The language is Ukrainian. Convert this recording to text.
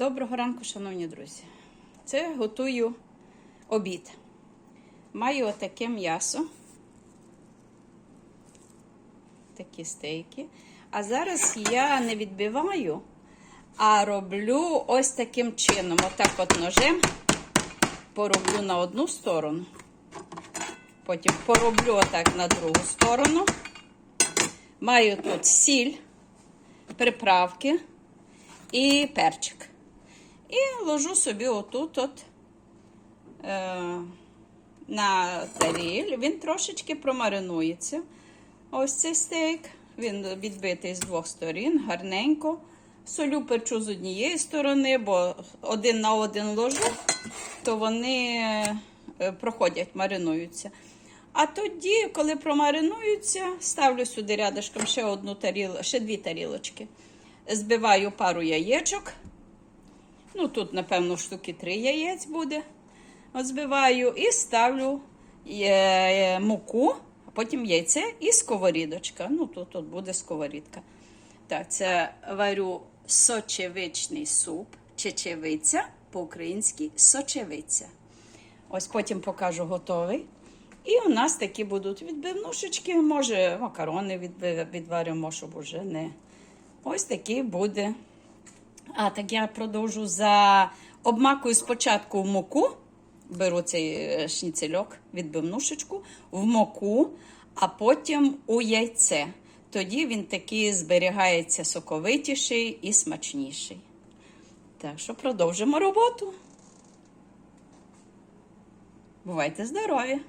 Доброго ранку, шановні друзі. Це готую обід. Маю отаке м'ясо. Такі стейки. А зараз я не відбиваю, а роблю ось таким чином. Отак от ножем пороблю на одну сторону. Потім пороблю отак на другу сторону. Маю тут сіль, приправки і перчик. І ложу собі отут от е, на таріль. Він трошечки промаринується. Ось цей стейк. Він відбитий з двох сторін, гарненько. Солю перчу з однієї сторони, бо один на один ложу, то вони е, проходять, маринуються. А тоді, коли промаринуються, ставлю сюди рядышком ще одну таріл, ще дві тарілочки. Збиваю пару яєчок. Ну, тут, напевно, штуки три яєць буде. От і ставлю е, муку, а потім яйце і сковорідочка. Ну, тут, тут буде сковорідка. Так, це варю сочевичний суп, чечевиця, по-українськи сочевиця. Ось потім покажу готовий. І у нас такі будуть відбивнушечки, може, макарони відваримо, щоб уже не. Ось такий буде. А так я продовжу за обмакую спочатку в муку, беру цей е, шніцельок, відбивнушечку, в муку, а потім у яйце. Тоді він такий зберігається соковитіший і смачніший. Так що продовжимо роботу. Бувайте здорові!